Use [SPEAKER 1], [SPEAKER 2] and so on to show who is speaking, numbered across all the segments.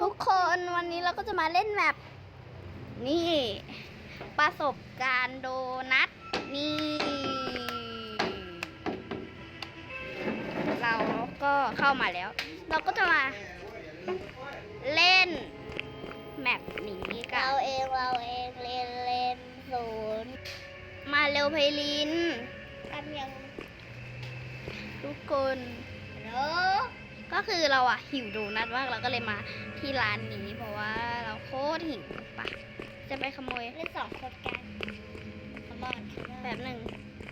[SPEAKER 1] ทุกคนวันนี้เราก็จะมาเล่นแมปนี่ ประสบการณ์โดนัทนี่ เราก็เข้ามาแล้ว เราก็จะมาเล่นแมปนี้กั
[SPEAKER 2] เรา
[SPEAKER 1] น
[SPEAKER 2] เองเราเองเรียนเรียนศูนย์
[SPEAKER 1] มาเร็วเพลิน
[SPEAKER 2] กันยัง
[SPEAKER 1] ทุกคน
[SPEAKER 2] เน
[SPEAKER 1] ก็คือเราอะหิวโดนัทมากเราก็เลยมาที่ร้านนี้เพราะว่าเราโคตรหิวปะจะไปขโมย
[SPEAKER 2] เล่นสองคนกันขมอน
[SPEAKER 1] แบบหนึ่ง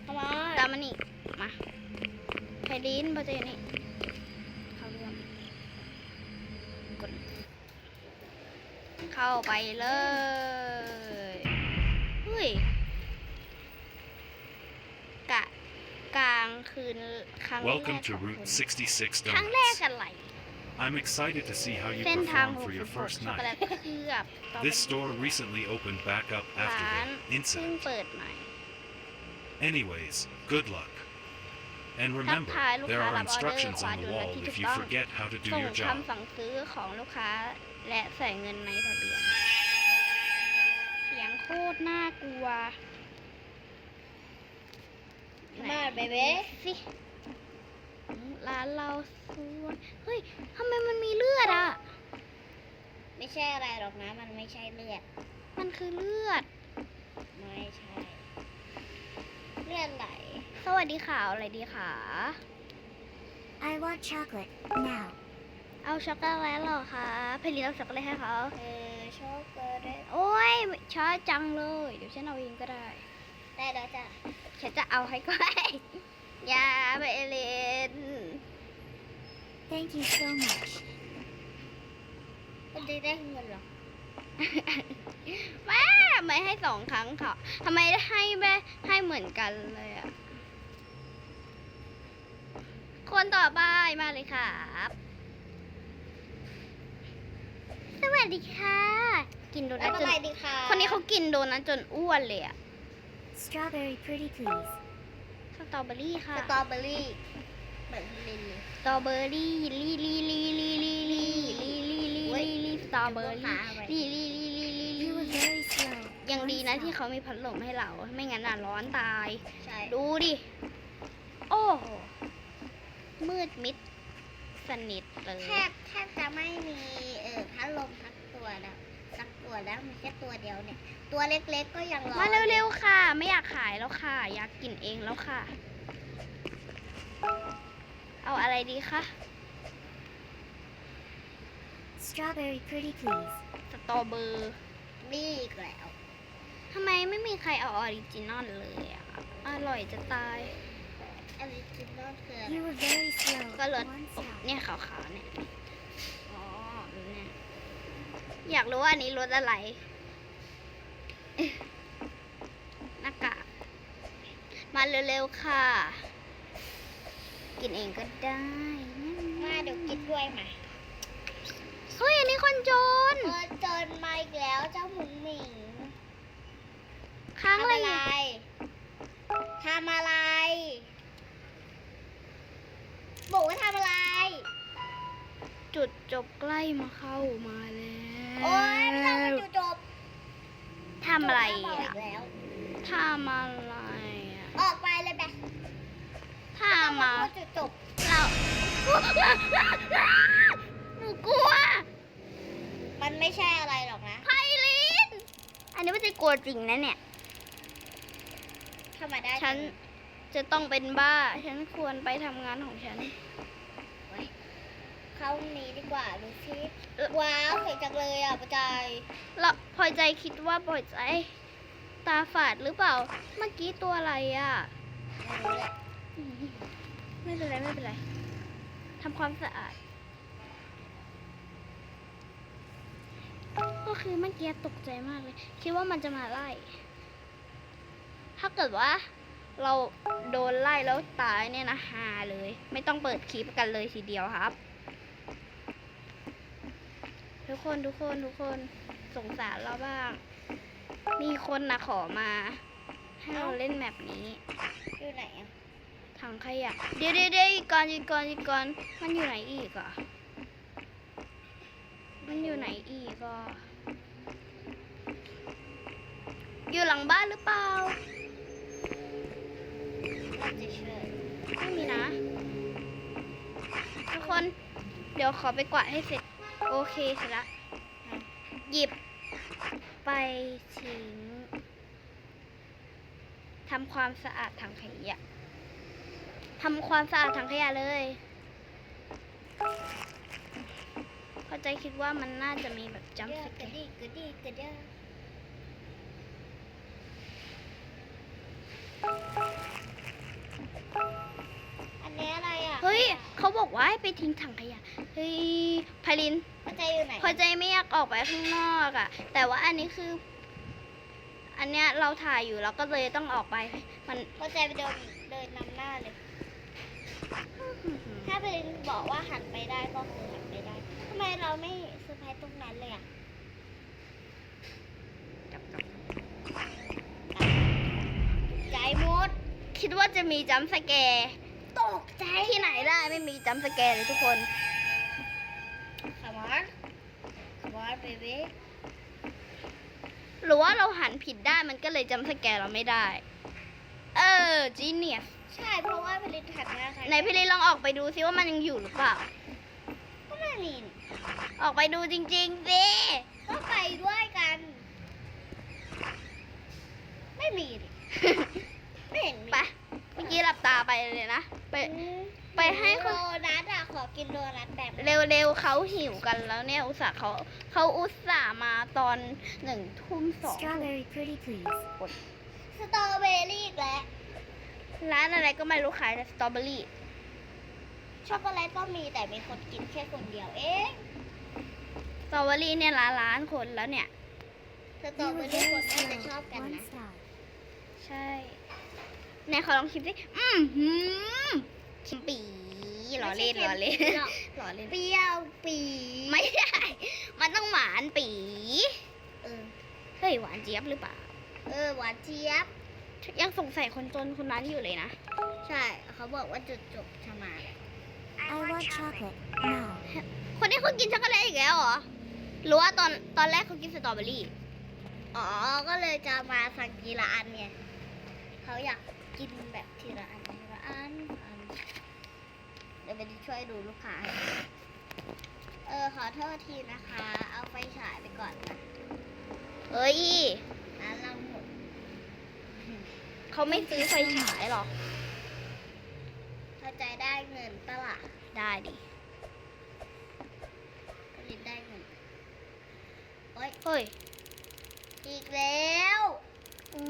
[SPEAKER 2] ขมอน
[SPEAKER 1] ตามมานี่มาไพลินพอจะอยู่นี่เข้าเรื่องกดเข้าไปเลยเฮ้ย คืนครั้งแรก
[SPEAKER 3] Welcome to
[SPEAKER 1] ของคุณ
[SPEAKER 3] Route 66
[SPEAKER 1] ครั้งแรก
[SPEAKER 3] Donuts.
[SPEAKER 1] อะไร
[SPEAKER 3] I'm excited to see how you
[SPEAKER 1] เส้นทาง
[SPEAKER 3] perform for your
[SPEAKER 1] 66
[SPEAKER 3] first
[SPEAKER 1] ช็อกโกแล
[SPEAKER 3] night.
[SPEAKER 1] ตเคลือบสตรอเบอ
[SPEAKER 3] This
[SPEAKER 1] รี่
[SPEAKER 3] store recently opened back up
[SPEAKER 1] ร้าน
[SPEAKER 3] after the
[SPEAKER 1] เพิ่ง
[SPEAKER 3] incident.
[SPEAKER 1] เปิดใหม่
[SPEAKER 3] Anyways, good luck. And remember,
[SPEAKER 1] ทักทายลูก
[SPEAKER 3] there
[SPEAKER 1] ค้า
[SPEAKER 3] are
[SPEAKER 1] รับออเดอร์
[SPEAKER 3] instructions
[SPEAKER 1] ขวา
[SPEAKER 3] on
[SPEAKER 1] ดู
[SPEAKER 3] the
[SPEAKER 1] และ
[SPEAKER 3] wall
[SPEAKER 1] ที่ถู
[SPEAKER 3] if
[SPEAKER 1] ก
[SPEAKER 3] you
[SPEAKER 1] ต้อง
[SPEAKER 3] forget how to do
[SPEAKER 1] ส่ง
[SPEAKER 3] your job.
[SPEAKER 1] คำสั่งซื้อของลูกค้าและใส่เงินในทะเบียน เสียงโคตรน่ากลัว
[SPEAKER 2] ข มอนเบเบ้
[SPEAKER 1] สิร้านเราสวยเฮ้ยทำไมมันมีเลือดอะ
[SPEAKER 2] ไม่ใช่อะไรหรอกนะ มันไม่ใช่เลือด
[SPEAKER 1] มันคือเลือด
[SPEAKER 2] ไม่ใช่ เลือดไหล
[SPEAKER 1] สวัสดีค่ะเอาอะไรดีค่ะ
[SPEAKER 4] I want chocolate now.
[SPEAKER 1] เอาช็อกโกแลตเหรอคะเพลินเอาช็อกโกแลตให้เขา
[SPEAKER 2] เออช็อกโกแลต
[SPEAKER 1] โอ้ยช้าจังเลย เดี๋ยวฉันเอาเองก็ได้
[SPEAKER 2] ได้แล้วจ้ะ
[SPEAKER 1] ฉันจะเอาให้ก็ได้อย่าไปเล่น
[SPEAKER 4] Thank you so much.
[SPEAKER 2] คุณจะได้เงินเหรอ
[SPEAKER 1] แม่ไม่ให้สองครั้งค่ะทำไมให้แม่ให้เหมือนกันเลยอะคนต่อไปมาเลยครับ สวัสดีค่ะ กินโดนั
[SPEAKER 2] แล้
[SPEAKER 1] ท
[SPEAKER 2] ว
[SPEAKER 1] จ
[SPEAKER 2] อะไร
[SPEAKER 1] น
[SPEAKER 2] ดีคะ
[SPEAKER 1] คนนี้เขากินโดนัทจนอ้วนเลยอะ
[SPEAKER 4] Strawberry pretty please.
[SPEAKER 1] สตรอเบอรี่ค่ะ
[SPEAKER 2] สตรอเบอรี่เหมือนลินเลย
[SPEAKER 1] สตรอเบอรี่ลีลีลีลีลีลีลีลีลีลีลีสตรอเบอรี่ลีลีลีลีลี
[SPEAKER 4] You were very slow.
[SPEAKER 1] ยังดีนะ
[SPEAKER 4] One
[SPEAKER 1] ที่
[SPEAKER 4] stop.
[SPEAKER 1] เขามีพัดลมให้เรา ไม่งั้นน่ะร้อนตาย
[SPEAKER 2] ใช่
[SPEAKER 1] ดูดิ โอ้โหมืดมิดสนิทเลย
[SPEAKER 2] แทบแทบจะไม่มีเออพัดลมสักตัวแล้ว สักตัวแล้วมีแค่ตัวเดียวเนี่ย ตัวเล็กๆก็ยังร้อน
[SPEAKER 1] มาเร็วๆค่ะ ไม่อยากขายแล้วค่ะ อยากกินเองแล้วค่ะ เอาอะไรดีคะ
[SPEAKER 4] Strawberry pretty please.
[SPEAKER 1] สตรอเบอร์
[SPEAKER 2] นี่อีกแล้ว
[SPEAKER 1] ทำไมไม่มีใครเอาออริจินอลเลยอะอร่อยจะตาย
[SPEAKER 2] ออริจินอลคืออะไร
[SPEAKER 4] You were very slow.
[SPEAKER 1] ก็รส
[SPEAKER 4] One stop.
[SPEAKER 1] เนี่ยขาวๆเนี่ยอ๋อเนี่ย อยากรู้ว่าอันนี้รสอะไรหน้ากากมาเร็วๆค่ะ กินเองก็ได้
[SPEAKER 2] มาเดี๋ยวกินด้วยมา
[SPEAKER 1] เฮ้ยอันนี้คนจน
[SPEAKER 2] เออเจนมาอีกแล้วเจ้าหมุนหมิง
[SPEAKER 1] ค้าง
[SPEAKER 2] ทำ
[SPEAKER 1] อะไร
[SPEAKER 2] อะไร
[SPEAKER 1] อยู่
[SPEAKER 2] ทำอะไรบอกว่าทำอะไร
[SPEAKER 1] จุดจบใกล้มาเข้ามาแล้ว
[SPEAKER 2] โอ๊ยไม่ต้องมาจุดจบ
[SPEAKER 1] ทำอะไร
[SPEAKER 2] จบ
[SPEAKER 1] อะ
[SPEAKER 2] แล้ว
[SPEAKER 1] ทำอะไรอะ
[SPEAKER 2] ออกไปเลยแบ
[SPEAKER 1] ทำมา
[SPEAKER 2] จุดจบ
[SPEAKER 1] เราหนูกลัว
[SPEAKER 2] มันไม่ใช่อะไรหรอกนะ
[SPEAKER 1] ไพลินอันนี้ไม่ใช่กลัวจริงนะเนี่ย
[SPEAKER 2] ทำมาได้
[SPEAKER 1] ฉันจะต้องเป็นบ้า ฉันควรไปทำงานของฉัน
[SPEAKER 2] เข้าห้องนี้ดีกว่าดูซิ
[SPEAKER 1] เอ่อ
[SPEAKER 2] ว้าวสวยจังเลยอะประจาย
[SPEAKER 1] แล้วพอใจคิดว่าปล่อยใจ ตาฝาดหรือเปล่า เมื่อกี้ตัวอะไรอะ
[SPEAKER 2] ไม่รู้แหละ
[SPEAKER 1] ไม่เป็นไรไม่เป็นไรทำความสะอาด ก็คือเมื่อกี้ตกใจมากเลย คิดว่ามันจะมาไล่ ถ้าเกิดว่าเราโดนไล่แล้วตายเนี่ยนะฮาเลย ไม่ต้องเปิดคลิปกันเลยทีเดียวครับ ทุกคนทุกคนทุกคนสงสารเราบ้าง มีคนนะขอมา ให้เราเล่นแมปนี้
[SPEAKER 2] อยู่ไหนอะ
[SPEAKER 1] ถังขยะเดี๋ยวเดี๋ยวเดี๋ยวอีกก่อนอีกก่อนอีกก่อนมันอยู่ไหนอีกอะ มันอยู่ไหนอีกอะ อยู่หลังบ้านหรือเปล่า
[SPEAKER 2] เราจะเชิญ
[SPEAKER 1] ไม่มีนะ ทุกคน เดี๋ยวขอไปกวาดให้เสร็จ โอเคเสร็จละหยิบไปทิ้งทำความสะอาดถังขยะทำความสะอาดถังขยะเลยเข้าใจคิดว่ามันน่าจะมีแบบจัม
[SPEAKER 2] เย
[SPEAKER 1] ป์ส
[SPEAKER 2] อะ
[SPEAKER 1] แก
[SPEAKER 2] กระ
[SPEAKER 1] ร์
[SPEAKER 2] ดิกกระดิกกระเดอันนี้อะไรอะ
[SPEAKER 1] เฮ้ย เขาบอกว่าให้ไปทิ้งถังขยะ เฮ้ยไพลิน
[SPEAKER 2] เข้าใจอยู่ไหน
[SPEAKER 1] พอใจไม่อยากออกไปข้างนอกอะ่ะ แต่ว่าอันนี้คือ อันเนี้ยเราถ่ายอยู่เราก็เลยต้องออกไป มัน
[SPEAKER 2] เข้าใจไปเดินเดินนำหน้าเลย ถ้าไปบอกว่าหันไปได้ก็คือหันไปได้ทำไมเราไม่เซอร์ไพรส์ตรงนั้นเลยอะใจหมด
[SPEAKER 1] คิดว่าจะมีจัมป์สแกร์
[SPEAKER 2] ตกใจ
[SPEAKER 1] ที่ไหนได้ไม่มีจัมป์สแกร์เลยทุกคน
[SPEAKER 2] ขมอนขมอน เบบี้
[SPEAKER 1] หรือว่าเราหันผิดได้านมันก็เลยจัมป์สแกร์เราไม่ได้ เออจีเนียส
[SPEAKER 2] ใช่เพราะว่าผลิตหันหน้าใคร
[SPEAKER 1] ไหนพี่ลีลองออกไปดูซิว่ามันยังอยู่หรือเปล่า
[SPEAKER 2] ก็น่านีน
[SPEAKER 1] ออกไปดูจริงๆสิ
[SPEAKER 2] ก็ไปด้วยกัน ไม่มีดิไม่เห็นมี
[SPEAKER 1] ไปเมื่อกี้หลับตาไปเลยนะไป
[SPEAKER 2] อืม
[SPEAKER 1] ไปให้ค
[SPEAKER 2] โด
[SPEAKER 1] น
[SPEAKER 2] นัทอะขอกินโดนัทแบบ
[SPEAKER 1] เร็วๆเขาหิวกันแล้วเนี่ยอุตส่าห์เขาเขาอุตส่าห์มาตอนหนึ่งทุ่มสอง
[SPEAKER 4] Strawberry pretty please.
[SPEAKER 2] สตรอเบอรี่อีกแล้ว
[SPEAKER 1] ร้านอะไรก็ไม่รู้ขายแต่สตรอเบอรี่
[SPEAKER 2] ช็อกโกแลตก็มีแต่มีคนกินแค่คนเดียวเอง
[SPEAKER 1] สตรอเบอรี่เนี่ยล้านล้านคนแล้วเนี่ย
[SPEAKER 2] สตรอ
[SPEAKER 4] You
[SPEAKER 2] เบอ
[SPEAKER 4] were
[SPEAKER 2] รี่คน
[SPEAKER 4] very
[SPEAKER 2] น่าจะ
[SPEAKER 4] slow.
[SPEAKER 2] ชอบกัน
[SPEAKER 4] One
[SPEAKER 2] นะ
[SPEAKER 4] star.
[SPEAKER 1] ใช่ ไหนขอลองชิมสิ อืมหืม ชิมปีหล่อเล่นหล่อเล่นหล่อเล่น
[SPEAKER 2] เปรี้ยวปี
[SPEAKER 1] ไม่ได้ มันต้องหวานปี
[SPEAKER 2] เออ
[SPEAKER 1] เฮ้ยหวานเจี๊ยบหรือเปล่า
[SPEAKER 2] เออหวานเจี๊ยบ
[SPEAKER 1] ยังสงสัยคนจนคนนั้นอยู่เลยนะ
[SPEAKER 2] ใช่เขาบอกว่าจุดจบชะมาเลย
[SPEAKER 4] I want chocolate. Now.
[SPEAKER 1] คนนี้เขากินช็อกโกแลตอีกแล้วเหรอ หรือว่าตอนตอนแรกเขากินสตรอเบอรี่
[SPEAKER 2] อ๋อ ก็เลยจะมาสั่งทีละอันไงเขาอยากกินแบบทีละอันทีละอันอันเดี๋ยวไปช่วยดูลูกค้าให้เออขอโทษทีนะคะ เอาไฟฉายไปก่อนนะ
[SPEAKER 1] เอ้ย
[SPEAKER 2] ร้านเราหมด
[SPEAKER 1] เขาไม่ซื้อไฟฉายหรอ
[SPEAKER 2] เข้าใจได้เงินปะล่ะ
[SPEAKER 1] ได้ดิ
[SPEAKER 2] ผลิตได้เงินโอ๊ย
[SPEAKER 1] เฮ้ย
[SPEAKER 2] อีกแล้ว
[SPEAKER 1] โอ้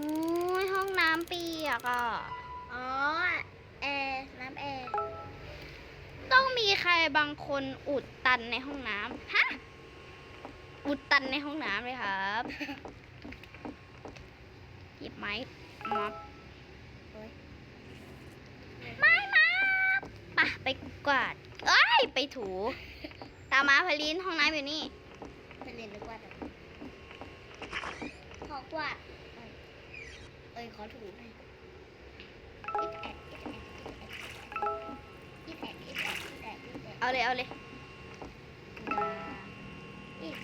[SPEAKER 1] ยห้องน้ำเปียกอะ
[SPEAKER 2] อ๋อแอร์น้ำแอร์
[SPEAKER 1] ต้องมีใครบางคนอุดตันในห้องน้ำฮะ อุดตันในห้องน้ำเลยครับหยิบไม้มา
[SPEAKER 2] โอ๊ย
[SPEAKER 1] ไม้มาปะไปกวาดเอ้ยไปถู ตามมาพลินห้องน้ำอยู่นี่
[SPEAKER 2] ผลิตหรือกว่าแต่ขอกวาด เอ้ยเอ้ยขอถูห
[SPEAKER 1] เอาเลยเอาเลย
[SPEAKER 2] ดาอีก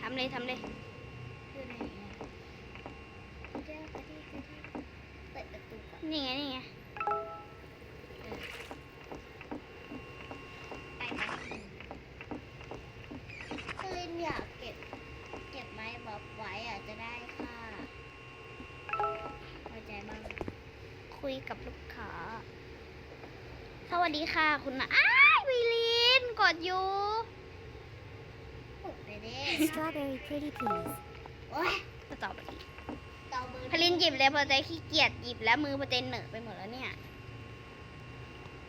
[SPEAKER 1] ทำเลยทำเลย
[SPEAKER 2] อยู่ไหนอะเจ้ากระดิ่งกระดิ่งเปิดประตูก่อน
[SPEAKER 1] นี่ไงนี่ไง
[SPEAKER 2] ไปกันคือลินอยากเก็บ เก็บไม้บ๊อบไว้อะจะได้ค่าเข้าใจบ้าง
[SPEAKER 1] คุยกับลูกค้า สวัสดีค่ะคุณนะอ้ายวีลินก ดอยู่
[SPEAKER 2] ปุดไปดิ
[SPEAKER 4] Strawberry pretty please.
[SPEAKER 2] โอ๊ย
[SPEAKER 1] สตรอเบอรี่
[SPEAKER 2] ต่อมือ
[SPEAKER 1] พลินหยิบเลยพอใจขี้เกียจหยิบแล้วมือพอใจเหนอะไปหมดแล้วเนี่ย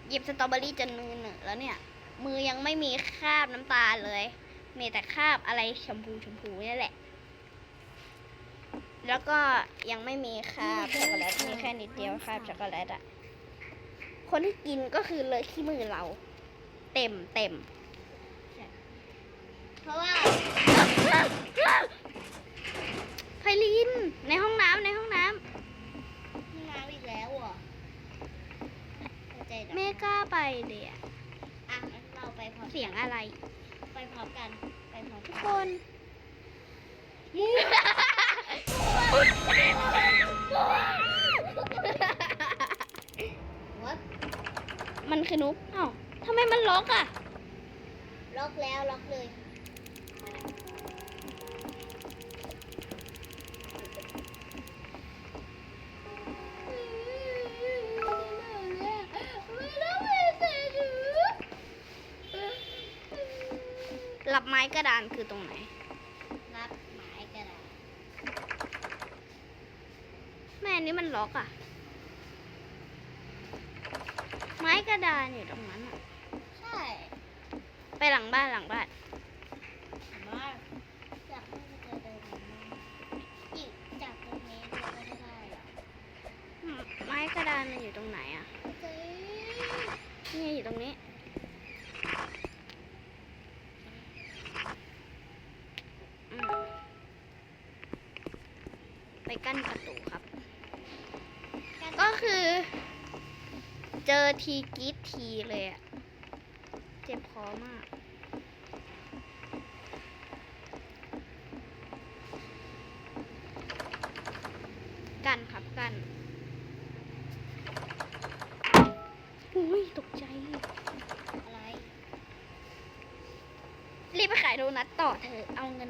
[SPEAKER 1] หยิบสตรอเบอรี่จนมือเหนอะแล้วเนี่ย มือยังไม่มีคราบน้ำตาลเลย มีแต่คราบอะไรชมพูชมพูนี่แหละ แล้วก็ยังไม่มีคราบช็อกโกแลตมีแค่นิดเดียวคราบช็อกโกแลตอะคนที่กินก็คือเลยขี้มือเรา เต็มเต็ม
[SPEAKER 2] เพราะว่า
[SPEAKER 1] ไพลิน ในห้องน้ำในห้องน้
[SPEAKER 2] ห้องน้ำอีกแล้วเหรอเข้าใจำนะ
[SPEAKER 1] ไม่กล้าไปเลยอะ
[SPEAKER 2] อะงั้นเราไปพร้อม
[SPEAKER 1] เสียงอะไร
[SPEAKER 2] ไปพร้อมกันไปพร้อม
[SPEAKER 1] ทุก
[SPEAKER 2] กั
[SPEAKER 1] คน
[SPEAKER 2] วัด
[SPEAKER 1] มันคือนุ๊กเอ้า ทำไมมันล็อกอะ
[SPEAKER 2] ล็อกแล้วล็อกเลย
[SPEAKER 1] รับไม้กระดานคือตรงไหน
[SPEAKER 2] รับหมายกระดาษ
[SPEAKER 1] แม่อันนี้มันล็อกอะ ไม้กระดานอยู่ตรงนั้นอะ
[SPEAKER 2] ใช่
[SPEAKER 1] ไป หลังบ้านหลังบ้าน
[SPEAKER 2] มาอยากให้มันเจอเดินมาอีกจากตรงนี้จะไม่ได้หรอ
[SPEAKER 1] อืมไม้กระดานมันอยู่ตรงไหนอะ
[SPEAKER 2] เจ๊
[SPEAKER 1] นี่อยู่ตรงนี้อืมไปกั้นประตูครับ ก็คือ เจอทีกรีดทีเลยอะเจ็บคอมาก กันครับกันอุ้ยตกใจ
[SPEAKER 2] อะไร
[SPEAKER 1] รีบไปขาย โดนัทต่อเถอะเอาเงิน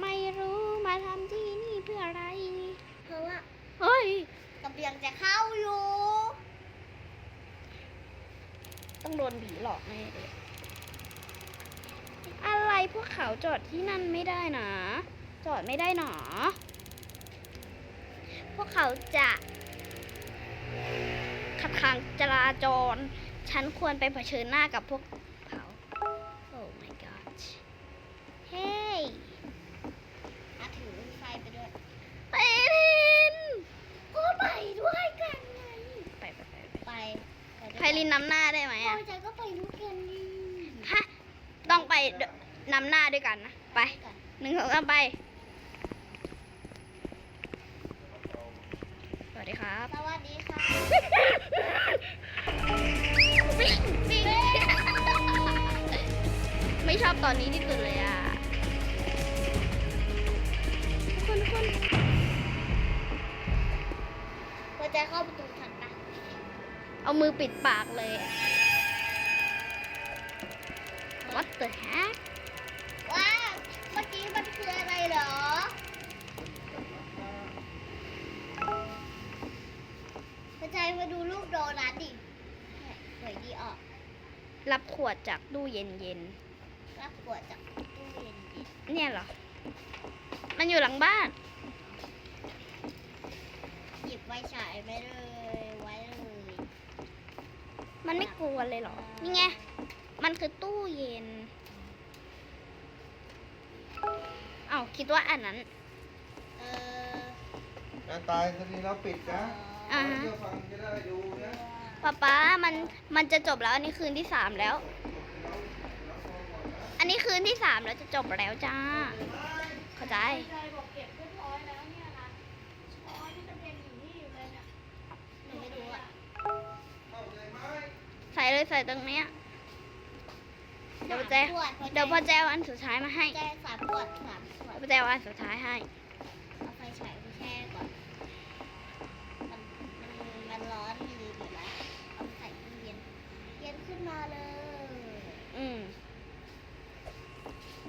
[SPEAKER 1] ไม่รู้มาทำที่นี่เพื่ออะไร
[SPEAKER 2] เพราะว่า
[SPEAKER 1] เฮ้ย
[SPEAKER 2] กำลังจะเข้าอยู่
[SPEAKER 1] ต้องโดนผีหลอกแน่เลยอะไรพวกเขาจอดที่นั่นไม่ได้นะ จอดไม่ได้หนอ พวกเขาจะขัดขวางจราจร ฉันควรไปเผชิญหน้ากับพวกเขา โอ้ my god เฮ้ย
[SPEAKER 2] อาถือไฟไปด้วย
[SPEAKER 1] เตลิน
[SPEAKER 2] ก็ไปด้วยกันไง
[SPEAKER 1] ไปไปไปไป
[SPEAKER 2] ไปไปด้วย
[SPEAKER 1] ไพลิ นนำหน้าได้ไหม
[SPEAKER 2] พ
[SPEAKER 1] อะ
[SPEAKER 2] อใจก็ไปด้วยกันดิ
[SPEAKER 1] ฮะต้องไปเดนำหน้าด้วยกันนะ ไป
[SPEAKER 2] ด้วยกัน
[SPEAKER 1] หนึ่งสองสามไป สวัสดีครับ
[SPEAKER 2] สวัสดีค่ะ
[SPEAKER 1] วิ่งวิ่งไม่ชอบตอนนี้ที่สุดเลยอะ ทุกคนทุกคน
[SPEAKER 2] พอใจเข้าประตูทันปะ
[SPEAKER 1] เอามือปิดปากเลยอะ What the heck
[SPEAKER 2] ว้าว เมื่อกี้มันคืออะไรเหรอพอใจมาดูลูกโดนัทดิเนี่ยสวยดีออก
[SPEAKER 1] รับขวดจากตู้เย็นเย็น
[SPEAKER 2] รับขวดจากตู้เย็นดิ
[SPEAKER 1] ๆเนี่ยเหรอ มันอยู่หลังบ้าน
[SPEAKER 2] หยิบไว้ฉายไปเลยไว้เลย
[SPEAKER 1] มันไม่กลัวเลยเหรอ นี่ไง มันคือตู้เย็น เอ้าคิดว่าอันนั้น
[SPEAKER 2] เออ
[SPEAKER 5] การตายคดีเราปิดนะ
[SPEAKER 1] อ่า
[SPEAKER 5] เชื่อฟังจะได้ดูนะ
[SPEAKER 1] ป๊าป๊ามัน มันจะจบแล้ว อันนี้คืนที่สามแล้ว อันนี้คืนที่สามแล้วจะจบแล้วจ้า เข้าใจ
[SPEAKER 2] หนูไม่รู้อะ
[SPEAKER 5] เข้าใจไหม
[SPEAKER 1] ใส่เลยใส่ตรงเนี้ยเดี๋ยวพ่อแจ
[SPEAKER 2] สามขวด
[SPEAKER 1] เดี๋ยวพ่อแจเอาอันสุดท้ายมาให้
[SPEAKER 2] แจ้สามขวดสามขวด
[SPEAKER 1] พ่อแจเอาอันสุดท้ายให้
[SPEAKER 2] เอาไฟฉายไปแช่ก่อนมันมันมันร้อนลืมอยู่แล้วเอาใส่ตู้เย็นเย็นขึ้นมาเลย
[SPEAKER 1] อืม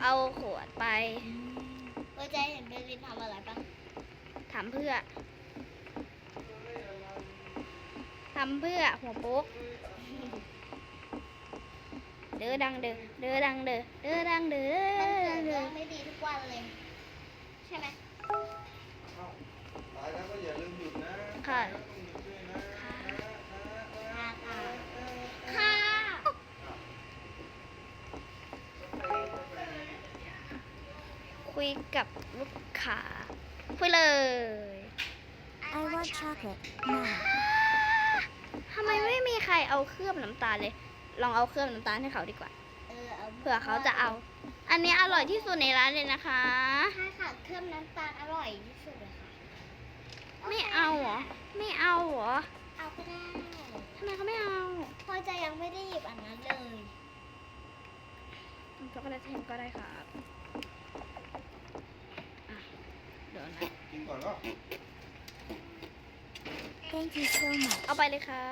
[SPEAKER 1] เอาขวดไป
[SPEAKER 2] เมื่อใจเห็นเบลลินทำอะไรปะ
[SPEAKER 1] ทำเพื่อทำเพื่อหัวโป๊ก เด้อดังเด้อเด้อดังเด้อเด้อดังเด้อ
[SPEAKER 2] มันเกิด
[SPEAKER 1] เด้
[SPEAKER 2] เรื่
[SPEAKER 1] อ
[SPEAKER 2] องไม่ดีทุกวันเลย ใช่ไหม
[SPEAKER 5] เข้าตายแล้วก็อย่าลืมหยุดนะ
[SPEAKER 1] ค่ะ
[SPEAKER 5] ต้องหยุดด้วยนะ
[SPEAKER 2] ค่ะค่ะ
[SPEAKER 1] ค่ะคุยกับลูกค้าคุยเลย
[SPEAKER 4] I want chocolate now.
[SPEAKER 1] ทำไมไม่มีใครเอาเคลือบน้ำตาลเลย ลองเอาเคลือบน้ำตาลให้เขาดีกว่า
[SPEAKER 2] เออเอา
[SPEAKER 1] เผื่อเขาจะเอา อันนี้อร่อยที่สุดในร้านเลยนะคะ
[SPEAKER 2] ใช่ค่ะเครื่องน้ำตาลอร่อยที่สุดเลยค่ะ
[SPEAKER 1] ไม่เอาเหรอ ไม่เอาเหรอ
[SPEAKER 2] เอาก็ได้
[SPEAKER 1] ทำไมเขาไม่เอา
[SPEAKER 2] พอใจยังไม่ได้หยิบอันนั้นเลย
[SPEAKER 1] อืช็อกโกแลตแทนก็ได้ครับอะเดี๋ยวนะ
[SPEAKER 5] กินก่อนก็
[SPEAKER 4] Thank you so much.
[SPEAKER 1] เอาไปเลยค่ะ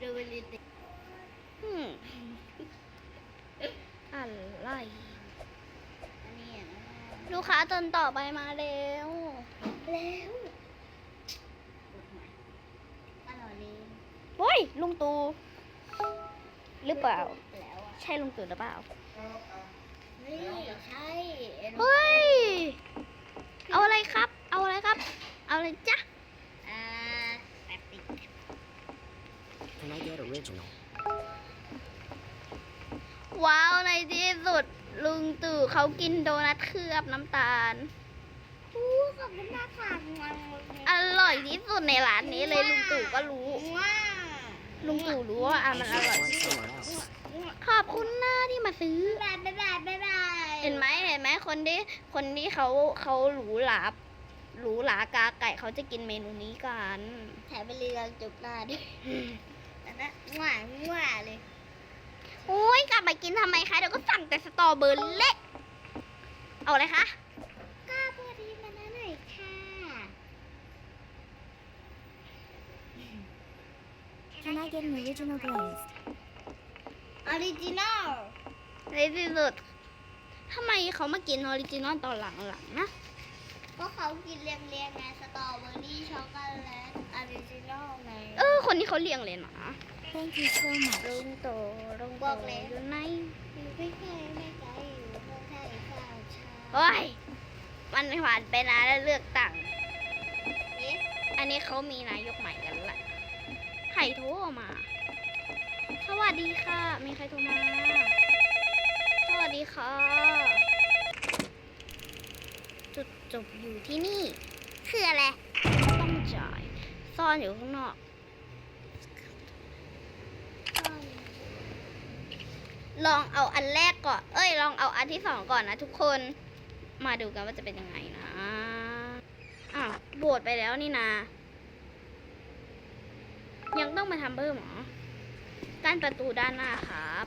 [SPEAKER 2] ดูลิติ
[SPEAKER 1] อืมอะไร
[SPEAKER 2] อันนี้อะนะ
[SPEAKER 1] ลูกค้าตนต่อไปมาเร็ว
[SPEAKER 2] แล้วอร่อยเลย
[SPEAKER 1] เฮ้ยลุงตู หรือเปล่า
[SPEAKER 2] แล้วอะ
[SPEAKER 1] ใช่ลุงตู่หรือเปล่า
[SPEAKER 2] นี่ใช่อ็น
[SPEAKER 1] เฮ้ย เอาอะไรครับเอาอะไรครับ ว้าวในที่สุด ลุงตู่เขากินโดนัทเคลือบน้ำตาล
[SPEAKER 2] อู้ขอบคุณมากค่ะงอน
[SPEAKER 1] อร่อยที่สุดในร้านนี้เลยลุงตู่ก็รู้
[SPEAKER 2] ว้า
[SPEAKER 1] ลุงตู่รู้ว่าอะ
[SPEAKER 6] I
[SPEAKER 1] มันอ
[SPEAKER 6] should
[SPEAKER 1] ร่อย
[SPEAKER 6] have went somewhere else.
[SPEAKER 1] ขอบคุณหน้าที่มาซื้อ
[SPEAKER 2] บ๊ายบายบ๊ายบายบ๊ายบาย
[SPEAKER 1] เห็นไหมเห็นไหมคนที่คนที่เขาเขาหรูหราหรูหรากาไก่เขาจะกินเมนูนี้กัน
[SPEAKER 2] แถมไปเรียงจุกหน้าด้วยแต่นะหวานหวานเลย
[SPEAKER 1] โอ้ยกลับมากินทำไมคะเดี๋ยวก็สั่งแต่สตรอเบอร์เละเอาอะไรคะ
[SPEAKER 2] ก็พอดีมาหน่อยค่ะ
[SPEAKER 4] Can I get an original glazed?
[SPEAKER 2] ออริจินอล
[SPEAKER 1] ในที่สุดทำไมเขามากินออริจินอลตอนหลังๆนะ
[SPEAKER 2] ก็เขากินเรียงเรียงๆไงสตรอเบอรี่ช็อกโกแลตออริจินอลไง
[SPEAKER 1] เออ คนนี้เขาเลี้ยงเลยนะ
[SPEAKER 4] Thank you so much.
[SPEAKER 1] ลุงโตลุง
[SPEAKER 2] บ
[SPEAKER 1] โต
[SPEAKER 2] อกแล้ว
[SPEAKER 1] อยู่ไหน
[SPEAKER 2] อยู่ไม่ไกลไม่ไกลอยู่เมืองไทยข้าวเช้า
[SPEAKER 1] โอ้ย มันผ่านไปนานแล้วเลือกตั้ง
[SPEAKER 2] เอ๊ะ
[SPEAKER 1] อันนี้เขามีนายกใหม่กันแหละใครโทรมา สวัสดีค่ะ มีใครโทรมา สวัสดีค่ะ จุดจบอยู่ที่นี่ คืออะไร ต้องจ่าย ซ่อนอยู่ข้างนอก ลองเอาอันแรกก่อน เอ้ย ลองเอาอันที่สองก่อนนะทุกคน มาดูกันว่าจะเป็นยังไงนะ อ้าวโบดไปแล้วนี่นายังต้องมาทำเพิ่มหรอกั้นประตูด้านหน้าครับ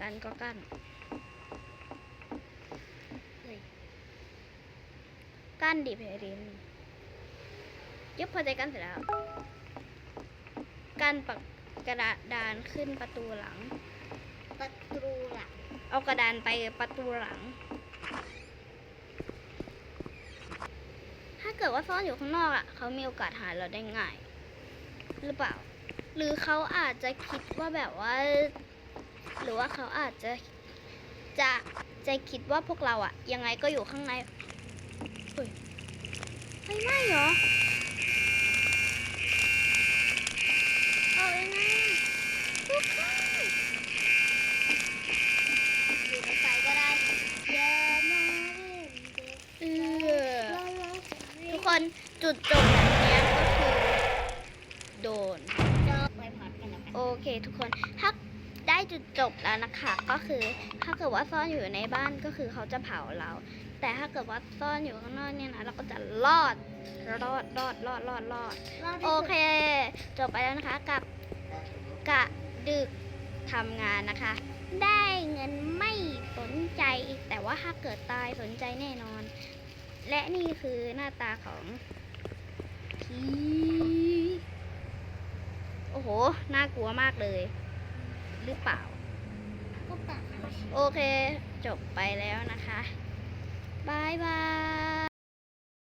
[SPEAKER 1] กันก็กั้นกั้นดิเพริน ยกพอใจกันเสร็จแล้วกั้นปักกระดานขึ้นประตูหลัง
[SPEAKER 2] ประตูหลัง
[SPEAKER 1] เอากระดานไปประตูหลัง ถ้าเกิดว่าซ่อนอยู่ข้างนอกอะ เขามีโอกาสหาเราได้ง่าย หรือเปล่า หรือเขาอาจจะคิดว่าแบบว่า หรือว่าเขาอาจจะจะจะคิดว่าพวกเราอะ ยังไงก็อยู่ข้างในเฮ้ยไฟไหม้เหรอ อาเองนะทุกคน
[SPEAKER 2] อยู่ในไฟก็ได้อย่ามาเล่นเด็ก
[SPEAKER 1] เออทุกคนจุดจบแบบเนี้ยก็คือ โดน
[SPEAKER 2] ไปพอดกันแล้วกัน
[SPEAKER 1] โอเคทุกคนถ้า ได้จุดจบแล้วนะคะ ก็คือถ้าเกิดว่าซ่อนอยู่ในบ้านก็คือเขาจะเผาเรา แต่ถ้าเกิดว่าซ่อนอยู่ข้างนอกเนี่ยนะเราก็จะรอดรอดรอดรอดรอดรอด
[SPEAKER 2] รอบที่
[SPEAKER 1] โอ
[SPEAKER 2] สุด
[SPEAKER 1] เค จบไปแล้วนะคะกับกะดึกทำงานนะคะ ได้เงินไม่สนใจ แต่ว่าถ้าเกิดตายสนใจแน่นอน และนี่คือหน้าตาของพีโอ้โห น่ากลัวมากเลย หรือเปล่า
[SPEAKER 2] ก็ปาก
[SPEAKER 1] โอเค จบไปแล้วนะคะบายบาย